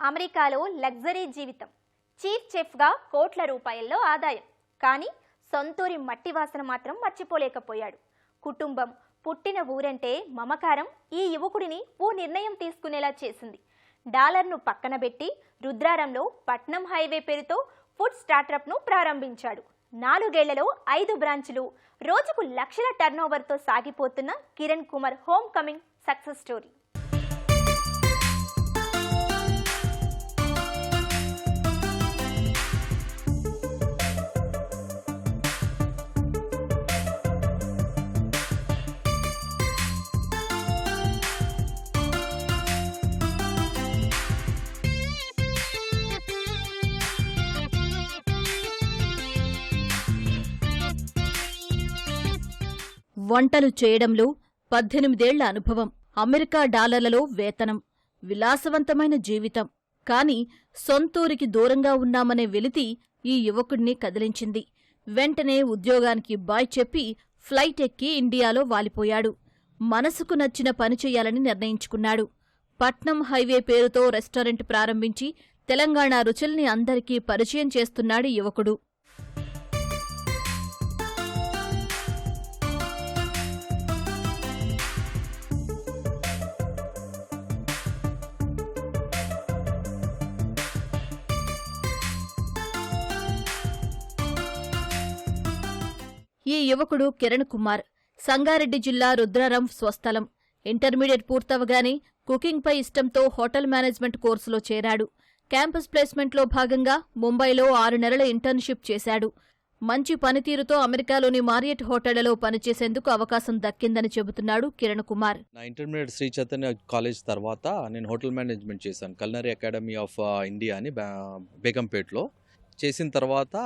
అమెరికాలో లగ్జరీ జీవితం. చీఫ్ చెఫ్గా కోట్ల రూపాయల్లో ఆదాయం. కానీ సొంతూరి మట్టి వాసన మాత్రం మర్చిపోలేకపోయాడు. కుటుంబం పుట్టిన ఊరంటే మమకారం ఈ యువకుడిని ఓ నిర్ణయం తీసుకునేలా చేసింది. డాలర్ను పక్కన పెట్టి రుద్రారంలో పట్నం హైవే పేరుతో ఫుడ్ స్టార్టప్ను ప్రారంభించాడు. నాలుగేళ్ళలో ఐదు బ్రాంచులు రోజుకు లక్షల టర్నోవర్తో సాగిపోతున్న Kiran Kumar homecoming success story. వంటలు చేయడంలో పద్దెనిమిదేళ్ళ అనుభవం. అమెరికా డాలర్లలో వేతనం. విలాసవంతమైన జీవితం. కాని సొంతూరికి దూరంగా ఉన్నామనే వెలితి ఈ యువకుణ్ణి కదిలించింది. వెంటనే ఉద్యోగానికి బాయ్ చెప్పి ఫ్లైట్ ఎక్కి ఇండియాలో వాలిపోయాడు. మనసుకు నచ్చిన పని చేయాలని నిర్ణయించుకున్నాడు. పట్నం హైవే పేరుతో రెస్టారెంట్ ప్రారంభించి తెలంగాణ రుచుల్ని అందరికీ పరిచయం చేస్తున్నాడు యువకుడు. ఈ యువకుడు కిరణ్ కుమార్. సంగారెడ్డి జిల్లా రుద్రారం స్వస్థలం. ఇంటర్మీడియట్ పూర్తవగానే కుకింగ్పై ఇష్టంతో హోటల్ మేనేజ్మెంట్ కోర్సులో చేరాడు. క్యాంపస్ ప్లేస్మెంట్లో భాగంగా ముంబైలో ఆరు నెలల ఇంటర్న్షిప్ చేశాడు. మంచి పనితీరుతో అమెరికాలోని మారియట్ హోటళ్ళలో పనిచేసేందుకు అవకాశం దక్కిందని చెబుతున్నాడు కిరణ్ కుమార్. నా ఇంటర్మీడియట్ శ్రీ చైతన్య కాలేజ్ తర్వాత నేను హోటల్ మేనేజ్మెంట్ చేశాను. కల్నరీ అకాడమీ ఆఫ్ ఇండియా అని బేగంపేట్లో. చేసిన తర్వాత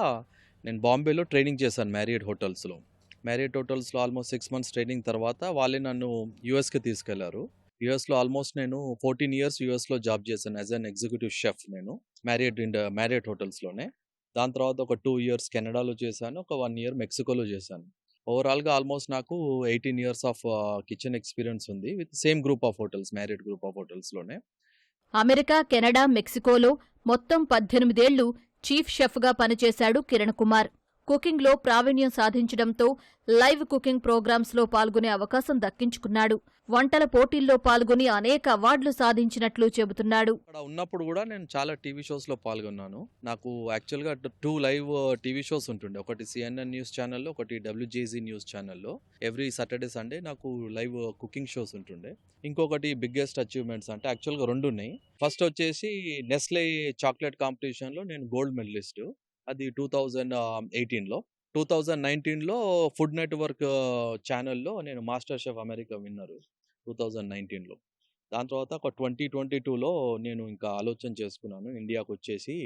నేను బాంబేలో ట్రైనింగ్ చేశాను మ్యారియట్ హోటల్స్లో. మ్యారియట్ హోటల్స్లో ఆల్మోస్ట్ సిక్స్ మంత్స్ ట్రైనింగ్ తర్వాత వాళ్ళే నన్ను యూఎస్కి తీసుకెళ్ళారు. యూఎస్లో ఆల్మోస్ట్ నేను ఫోర్టీన్ ఇయర్స్ యూఎస్లో జాబ్ చేశాను యాజ్ అన్ ఎగ్జిక్యూటివ్ షెఫ్ నేను మ్యారియట్ ఇండ మ్యారియట్ హోటల్స్లోనే. దాని తర్వాత ఒక టూ ఇయర్స్ కెనడాలో చేశాను ఒక వన్ ఇయర్ మెక్సికోలో చేశాను. ఓవరాల్గా ఆల్మోస్ట్ నాకు eighteen years of kitchen experience ఉంది with same group of hotels Marriott group of హోటల్స్లోనే. America Canada మెక్సికోలో మొత్తం పద్దెనిమిదేళ్ళు చీఫ్ షెఫ్గా పనిచేశాడు కిరణ్ కుమార్. కుకింగ్లో ప్రావీణ్యం సాధించడంతో లైవ్ కుకింగ్ ప్రోగ్రామ్స్లో పాల్గొనే అవకాశం దక్కించుకున్నాడు. వంటల పోటీల్లో పాల్గొని అనేక అవార్డులు సాధించినట్లు చెబుతున్నాడు. ఉన్నప్పుడు కూడా నేను చాలా టీవీ షోస్లో పాల్గొన్నాను. నాకు యాక్చువల్గా టూ లైవ్ టీవీ షోస్ ఉంటుండే. ఒకటి సిఎన్ఎన్ న్యూస్ ఛానల్లో ఒకటి డబ్ల్యూజేజీ న్యూస్ ఛానల్లో. ఎవ్రీ సాటర్డే సండే నాకు లైవ్ కుకింగ్ షోస్ ఉంటుండే. ఇంకొకటి బిగ్గెస్ట్ అచీవ్మెంట్స్ అంటే యాక్చువల్గా రెండు ఉన్నాయి ఫస్ట్ వచ్చేసి నెస్లే చాక్లెట్ కాంపిటీషన్లో నేను గోల్డ్ మెడలిస్ట్. అది టూ థౌజండ్ ఎయిటీన్లో. టూ థౌజండ్ నైన్టీన్లో ఫుడ్ నెట్వర్క్ ఛానల్లో నేను MasterChef America winner two thousand నైన్టీన్లో. దాని తర్వాత ఒక ట్వంటీ ట్వంటీ టూలో నేను ఇంకా ఆలోచన చేసుకున్నాను. ఇండియాకు వచ్చేసి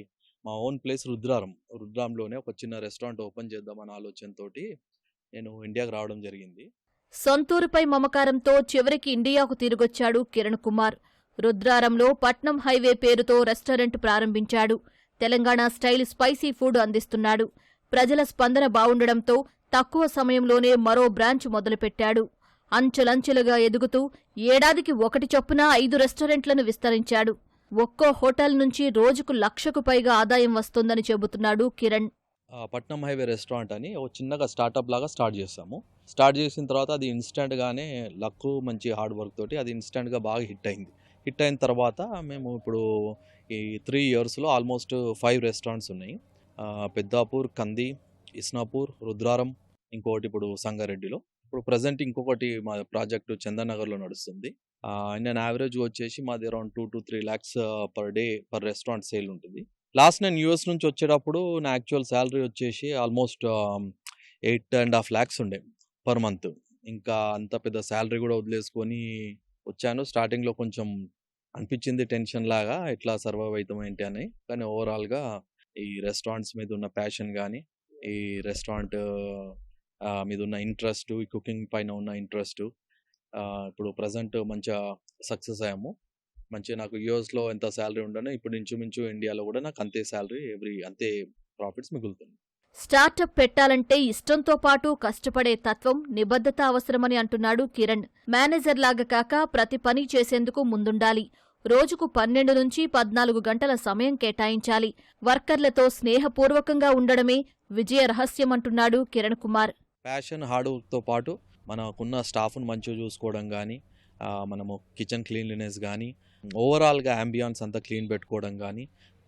మా ఓన్ ప్లేస్ రుద్రారం. రుద్రాంలోనే ఒక చిన్న రెస్టారెంట్ ఓపెన్ చేద్దామన్న ఆలోచనతో నేను ఇండియాకి రావడం జరిగింది. సొంతూరుపై మమకారంతో చివరికి ఇండియాకు తిరిగొచ్చాడు కిరణ్ కుమార్. రుద్రారంలో పట్నం హైవే పేరుతో రెస్టారెంట్ ప్రారంభించాడు. తెలంగాణ స్టైల్ స్పైసీ ఫుడ్ అందిస్తున్నాడు. ప్రజల స్పందన బావుండడంతో తక్కువ సమయంలోనే మరో బ్రాంచ్ మొదలుపెట్టాడు. అంచెలంచెలుగా ఎదుగుతూ ఏడాదికి ఒకటి చొప్పున ఐదు రెస్టారెంట్లను విస్తరించాడు. ఒక్కో హోటల్ నుంచి రోజుకు లక్షకు పైగా ఆదాయం వస్తుందని చెబుతున్నాడు కిరణ్. పట్నం హైవే రెస్టారెంట్ అని ఒక చిన్నగా స్టార్టప్ లాగా స్టార్ట్ చేసాము స్టార్ట్ చేసిన తర్వాత అది ఇన్స్టెంట్గానే లక్ మంచి హార్డ్ వర్క్ తోటి అది ఇన్స్టెంట్గా బాగా హిట్ అయింది. హిట్ అయిన తర్వాత మేము ఇప్పుడు ఈ త్రీ ఇయర్స్లో ఆల్మోస్ట్ ఫైవ్ రెస్టారెంట్స్ ఉన్నాయి. పెద్దాపూర్ కంది ఇస్నాపూర్ రుద్రారం ఇంకొకటి ఇప్పుడు సంగారెడ్డిలో. ఇప్పుడు ప్రజెంట్ ఇంకొకటి మా ప్రాజెక్టు చందనగర్లో నడుస్తుంది. నేను యావరేజ్ వచ్చేసి మాది around two to three lakhs per day per restaurant sale ఉంటుంది. లాస్ట్ నేను యూఎస్ నుంచి వచ్చేటప్పుడు నా యాక్చువల్ శాలరీ వచ్చేసి almost eight and half lakhs ఉండే పర్ మంత్ ఇంకా అంత పెద్ద శాలరీ కూడా వదిలేసుకొని వచ్చాను. స్టార్టింగ్లో కొంచెం అనిపించింది టెన్షన్ లాగా ఎట్లా సర్వైవ్ అవుతాం ఏంటి అని. కానీ ఓవరాల్గా ఈ రెస్టారెంట్స్ మీద ఉన్న ప్యాషన్ కానీ ఈ రెస్టారెంట్ మీద ఉన్న ఇంట్రెస్ట్ ఈ కుకింగ్ పైన ఉన్న ఇంట్రెస్ట్ ఇప్పుడు ప్రజెంట్ మంచిగా సక్సెస్ అయ్యాము. మంచిగా నాకు యూఎస్లో ఎంత శాలరీ ఉండనో ఇప్పుడు ఇంచుమించు ఇండియాలో కూడా నాకు అంతే శాలరీ ఎవ్రీ అంతే ప్రాఫిట్స్ మిగులుతుంది స్టార్టప్ పెట్టాలంటే ఇష్టంతో పాటు కష్టపడే తత్వం నిబద్ధత అవసరమని అంటున్నాడు కిరణ్. మేనేజర్ లాగా కాక ప్రతి పని చేసేందుకు ముందుండాలి. రోజుకు పన్నెండు నుంచి పద్నాలుగు గంటల సమయం కేటాయించాలి. వర్కర్లతో స్నేహపూర్వకంగా ఉండడమే విజయ రహస్యమంటున్నాడు కిరణ్ కుమార్. ప్యాషన్ హార్డ్వర్క్తో పాటు మనకున్న స్టాఫ్ను మంచిగా చూసుకోవడం కానీ మనము కిచెన్ క్లీన్లీనెస్ కానీ ఓవరాల్గా అంబియాన్స్ అంతా క్లీన్ పెట్టుకోవడం కానీ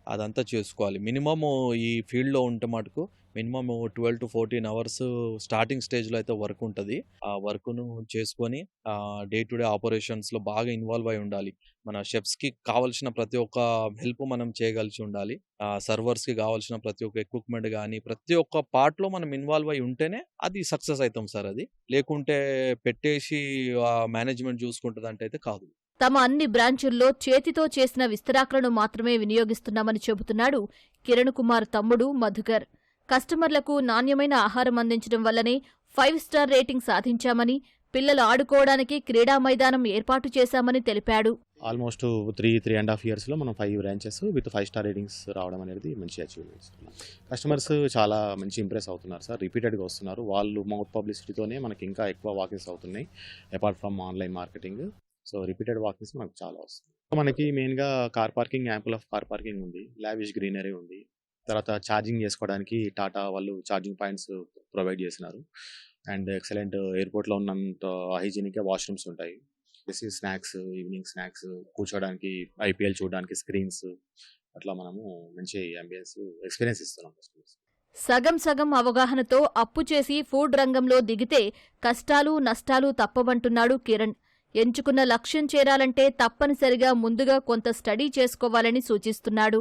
అదంతా చేసుకోవాలి. మినిమమ్ ఈ ఫీల్డ్లో ఉంటే మటుకు minimum twelve to fourteen hours starting స్టేజ్లో అయితే వర్క్ ఉంటుంది. ఆ వర్క్ను చేసుకొని డే టు డే ఆపరేషన్స్లో బాగా ఇన్వాల్వ్ అయి ఉండాలి. మన షెఫ్స్కి కావాల్సిన ప్రతి ఒక్క హెల్ప్ మనం చేయగలిసి ఉండాలి. సర్వర్స్కి కావాల్సిన ప్రతి ఒక్క ఎక్విప్మెంట్ కానీ ప్రతి ఒక్క పార్ట్లో మనం ఇన్వాల్వ్ అయి ఉంటేనే అది సక్సెస్ అవుతాం సార్ అది. లేకుంటే పెట్టేసి మేనేజ్మెంట్ చూసుకుంటుంది అయితే కాదు. తమ అన్ని బ్రాంచుల్లో చేతితో చేసిన విస్తరాకులను మాత్రమే వినియోగిస్తున్నామని చెబుతున్నాడు కిరణ్ కుమార్ తమ్ముడు మధుకర్. కస్టమర్లకు నాణ్యమైన ఆహారం అందించడం వల్లనే ఫైవ్ స్టార్ రేటింగ్ సాధించామని పిల్లలు ఆడుకోవడానికి క్రీడా మైదానం ఏర్పాటు చేశామని తెలిపాడు. Almost three three and half ఇయర్స్లో మనం five branches with five star ratings రావడం అనేది మంచి అచీవ్మెంట్స్ కస్టమర్స్ చాలా మంచి ఇంప్రెస్ అవుతున్నారు సార్. రిపీటెడ్గా వస్తున్నారు. వాళ్ళు మౌత్ పబ్లిసిటీతోనే మనకి ఇంకా ఎక్కువ వాకింగ్స్ అవుతున్నాయి apart from online marketing. So repeated walkings మనకు చాలా వస్తుంది మనకి మెయిన్గా car parking ample of car parking ఉంది. లావిష్ గ్రీనరీ ఉంది. తర్వాత ఛార్జింగ్ చేసుకోవడానికి టాటా వాళ్ళు ఛార్జింగ్ పాయింట్స్ ప్రొవైడ్ చేసినారు. అండ్ ఎక్సలెంట్ ఎయిర్పోర్ట్లో ఉన్నంత హైజీనిక్గా వాష్రూమ్స్ ఉంటాయి. ప్లస్ స్నాక్స్ ఈవినింగ్ స్నాక్స్ కూర్చోడానికి ఐపీఎల్ చూడడానికి స్క్రీన్స్ అట్లా మనము మంచి అంబియన్స్ ఎక్స్పీరియన్స్ ఇస్తున్నాం కస్టమర్స్ సగం సగం అవగాహనతో అప్పు చేసి ఫుడ్ రంగంలో దిగితే కష్టాలు నష్టాలు తప్పవంటున్నాడు కిరణ్. ఎంచుకున్న లక్ష్యం చేరాలంటే తప్పనిసరిగా ముందుగా కొంత స్టడీ చేసుకోవాలని సూచిస్తున్నాడు.